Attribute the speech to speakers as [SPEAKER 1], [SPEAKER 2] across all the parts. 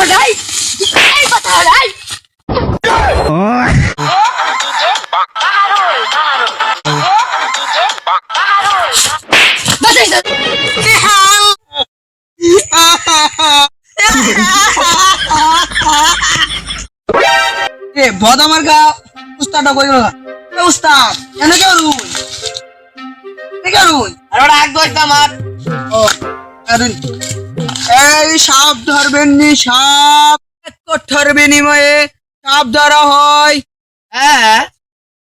[SPEAKER 1] হটাই এই কথা হটাই
[SPEAKER 2] এ, বদ আমার গা, উস্তাদটা কই গেল উস্তাদ, এনে কেউ রুই? কেউ রুই?
[SPEAKER 3] আর ওটা
[SPEAKER 2] এই সাপ ধরবেন নি সাপ। এক কঠোর বিনিময়ে সাপ ধরা হয়।
[SPEAKER 3] হ্যাঁ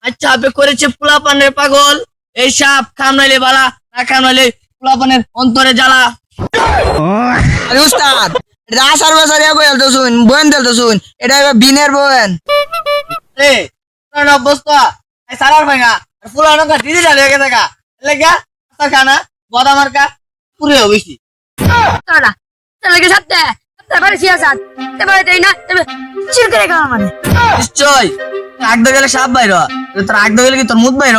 [SPEAKER 3] আচ্ছা আপনি করেছে পোলাপানের পাগল। এই সাপ কামড়াইলে বালা না কামড়াইলে পোলাপানের অন্তরে জ্বালা।
[SPEAKER 2] আরে উস্তাদ রাসার বাসার এগো এলতো শুন বয়েন দেলতো শুন এটা এবার বিনের বয়েন
[SPEAKER 3] রে পুরানো অবস্থা এই সারার ভাঙা আর পুরানো কা দিদি জালে গেছে গা লেগা খানা বদা মার্কা পুরে হইছি
[SPEAKER 1] তোরা না করে খাওয়া মানে।
[SPEAKER 3] নিশ্চয়। গেলে সাপ বাইর তোর গেলে কি তোর মুখ বাইর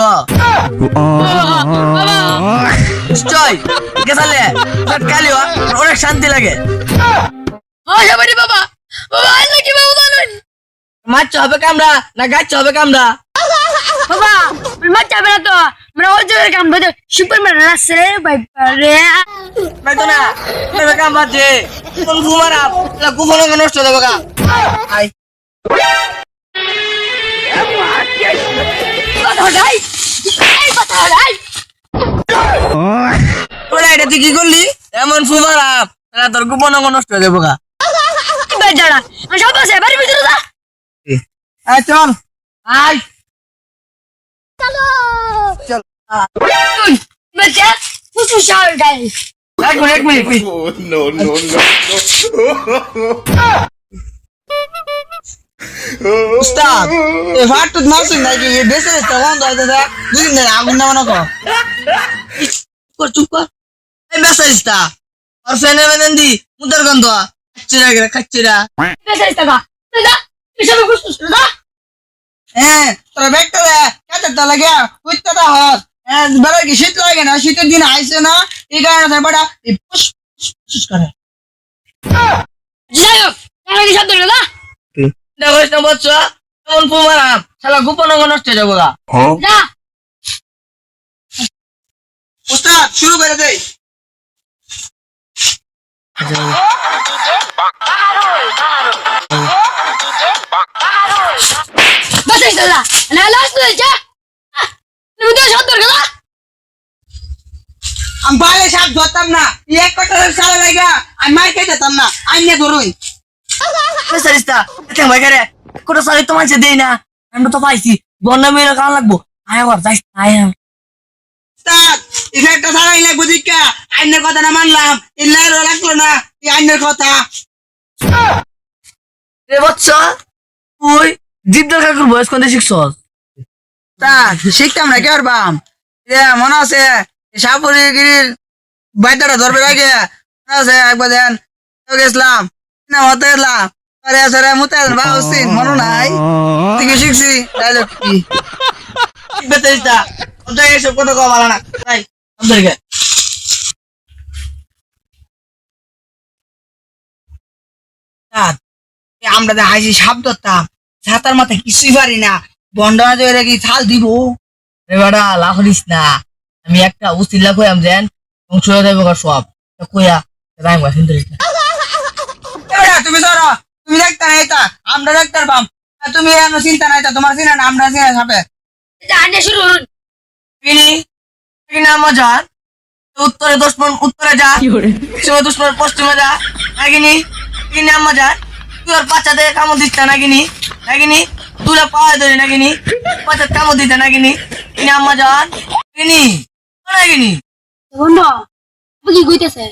[SPEAKER 3] নিশ্চয়। গেছালে কালি অনেক শান্তি লাগে।
[SPEAKER 1] বাবা। বাবা আল্লাহ কি বাবা জানুন
[SPEAKER 3] মাছ হবে কামড়া না গাছ হবে কামড়া?
[SPEAKER 1] বাবা যাবে না তো। মানে ওই জায়গায় কাম বলে সুপার ম্যান রাস্তা রে ভাই
[SPEAKER 3] পাইতো না তবে কাম বাজে কোন ঘুমারা গুফনো নষ্ট হবে গা। আই ওরা এটা তুই কি করলি? এমন ফুমারা তারা তোর গোপন অঙ্গ নষ্ট হয়ে যাব গা।
[SPEAKER 1] ভাই আমি সব আছে বাড়ি ভিতরে যা।
[SPEAKER 2] চল।
[SPEAKER 3] আই
[SPEAKER 2] চল।
[SPEAKER 1] তুই বেচে ফুসু শাল গাই
[SPEAKER 3] এক মিনিট এক মিনিট
[SPEAKER 4] no, no, no.
[SPEAKER 2] উস্তাদ এ ফাটুত মাসুন নাকি এ বেসে তখন দাদা দাদা দুদিন ধরে আগুন না মনে কর
[SPEAKER 3] কর চুপ কর। এই বেসাইস্তা আর ফেনে মেনেন দি মুদার গন্ধ। খাচ্ছিরা খাচ্ছিরা
[SPEAKER 1] সব ফুসু যা
[SPEAKER 2] হ্যাঁ তোর ব্যাগটা দে কাতে তো লাগে উইতে দা হস হ্যাঁ বেলা কি শীত লাগে না? শীতের দিন আইছে না এই কারণে তাই বড়া এই পুস পুস পুস করে।
[SPEAKER 1] যাই হোক তাহলে কি শব্দ যা?
[SPEAKER 3] দেখো না বচ্চ এমন ফুমারা শালা গোপন অঙ্গ নষ্ট হয়ে যাব গা।
[SPEAKER 1] যা।
[SPEAKER 2] উস্তাদ শুরু করে দেই।
[SPEAKER 1] যা না লাস্ট যা। তুমি তো শব্দ যা
[SPEAKER 2] আমি বাইরে সাপ ধরতাম না। এক কটা সারা লাগা আমি মার খেয়ে যেতাম না। আইনে ধরুন।
[SPEAKER 3] বেসাইস্তা এটা ভাই করে কোটা সারি তো মানছে দেই না। আমরা তো পাইছি। বন্যা মেয়েরা কান লাগবো। আয় ঘর যাইস আয়।
[SPEAKER 2] একটা সারাই লাগবো দিকা আইনের কথা না মানলাম। ইল্লার লাগল না। আইনের কথা।
[SPEAKER 3] রে বচ্চ তুই জীবদার কাকুর বয়স কোন শিখছ?
[SPEAKER 2] তা, শিখতাম না, কে পারবাম এ, মনে আছে সাপুরি গিরির বাইদাটা ধরবে লাগে মনে আছে, একবার দেন, তো গেছিলাম, না হতে গেলাম আরে সরে মুতে বা হচ্ছি মনে নাই। থেকে শিখছি? ডাইলগ কি?
[SPEAKER 3] বেসাইস্তা ওটা এসব কথা কওয়া ভালো না। তাই আমাদেরকে
[SPEAKER 2] আমরা হাসি সাপ ধরতাম। ছাতার মাথায় কিছুই পারি না। বন্ডনা তৈরি কি ছাল দিব।
[SPEAKER 3] রে বেটা লাভ দিস না। আমি একটা উস্তিল লাখ হইয়াম যেন যাবে সব। কইয়া রাই মা শুনতে না
[SPEAKER 2] তুমি সরো তুমি দেখতে নাই তা? আমরা আর তুমি এমন চিন্তা নাই তা? তোমার চিনা না আমরা চিনা সাপে।
[SPEAKER 1] শুরু
[SPEAKER 3] উত্তরে দুশ্মন উত্তরে যা। পশ্চিমে দুশ্মন পশ্চিমে যা। নাগিনি কিনি আম্মা যান তুই ওর বাচ্চা দিয়ে কামড় দিস না নাগিনি নাগিনি? তুলে পাওয়া ধরে নাগিনি। বাচ্চা কামড় দিতে নাগিনি। কিনি আম্মা যান কিনি নাগিনি?
[SPEAKER 1] বন্ধু বুঝি কইতেছে?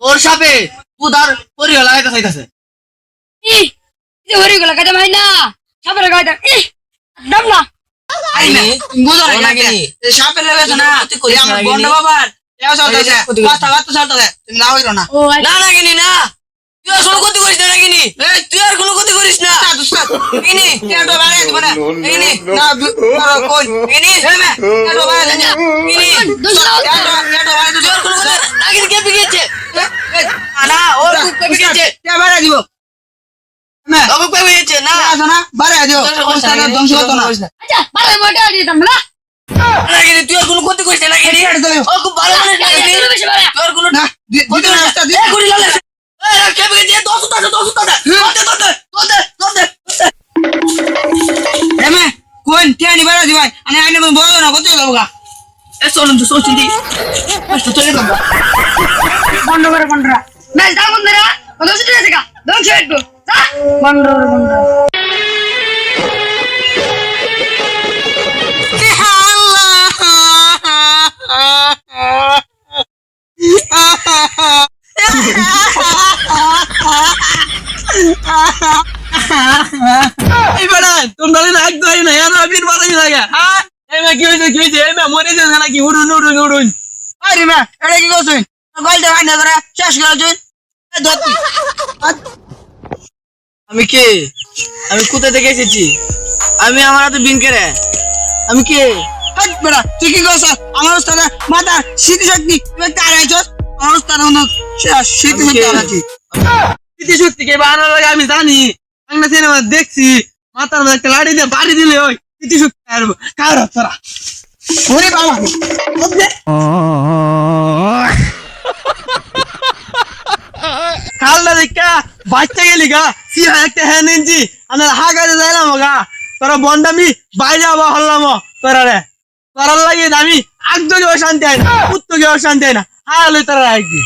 [SPEAKER 3] ওর সাপে তুই তার পরিবার লাগাইতে চাইতেছে।
[SPEAKER 1] ই যে হরি গলা কাটা মাই না। সাপের গায়টা ই দম না।
[SPEAKER 3] আইনি
[SPEAKER 2] বুঝো না
[SPEAKER 3] নাকি?
[SPEAKER 2] এই সাপের লেগে না।
[SPEAKER 3] ক্ষতি করিস
[SPEAKER 2] এই আমার
[SPEAKER 3] না,
[SPEAKER 2] বাবার। এও চলতেছে
[SPEAKER 3] এই ক্ষতি করিস
[SPEAKER 2] কথা বার্তা তুমি না হইরো না।
[SPEAKER 3] না নাগিনি না। তুই আর কোনো ক্ষতি করিস না এই, তুই আর কোনো ক্ষতি করিস না। কিনি
[SPEAKER 2] কেটো বাড়াই দিব না
[SPEAKER 4] no.
[SPEAKER 2] না বি- করো, কই
[SPEAKER 3] কিনি
[SPEAKER 2] এই মে, কেটো বাড়াই দিন না।
[SPEAKER 3] কিনি
[SPEAKER 1] দোষ না
[SPEAKER 2] কেটো কেটো বাড়াই দিন
[SPEAKER 3] আর কোনো কথা নাগিনি কে বিগেছে না ওর কবে গেছে
[SPEAKER 2] টিয়া বাড়াই দিব না
[SPEAKER 3] কবে কবে গেছে না
[SPEAKER 2] না বাড়াই দিও অনুষ্ঠানের ধ্বংস হতো না
[SPEAKER 1] আচ্ছা ভালো মোটা দিতাম না
[SPEAKER 3] নাকি তুই আর কোনো ক্ষতি করিস না নাকি ও খুব ভালো মানুষ নাকি
[SPEAKER 1] এত বেশি বাড়া।
[SPEAKER 3] তোর কোনো
[SPEAKER 2] না দিতে রাস্তা
[SPEAKER 3] গেছে দোষ তোতে তোতে তোতে তোতে তোতে
[SPEAKER 2] এমে কোন? টিয়া নি বাড়াই দিবাই? আমি আইনে বলো না কত যাব গা?
[SPEAKER 3] এ চলুন তো সোচি দি কষ্ট চলে গেল
[SPEAKER 1] বন্ধ করে বন্ধরা। ম্যাচ দাও বন্ধরা। কত সুযোগ আছে কা ধ্বংস একটু যা। বন্ধ করে বন্ধরা।
[SPEAKER 3] না এর লাগে। হ্যাঁ? এই মে কি হইছে কি হইছে? এই মে মরে যাবে নাকি? উড়ুন উড়ুন উড়ুন।
[SPEAKER 2] আরে মা এটা কি করছুন গলটা ভাই না শেষ করে চুন
[SPEAKER 3] আমি কে? আমি কোথা থেকে এসেছি? আমি আমার হাতে বিন কেড়ে। আমি কে?
[SPEAKER 2] হাট বেড়া তুই কি করছ আমার উস্তাদের মাথা স্মৃতি শক্তি তুই আড়াইছস আমার মতো স্মৃতি শক্তি
[SPEAKER 3] স্মৃতি শক্তি কে বানানো লাগে আমি জানি। বাংলা সিনেমা দেখছি। মাথার মধ্যে একটা লাড়ি দিয়ে বাড়ি দিলে ওই স্মৃতি শক্তি আর কার তোরা
[SPEAKER 2] ওরে বাবা
[SPEAKER 3] খালটা দেখা বাচ্চা গেলি গা সি একটা হ্যান ইঞ্চি আর হাগারে যাইলাম গা তোরা বন্ডামি বাইরে আবার হল্লাম তোরা রে তোরা লাগে আমি একজনই অশান্তি হয় না উত্তকে অশান্তি হয় না হারালে তোরা একদিন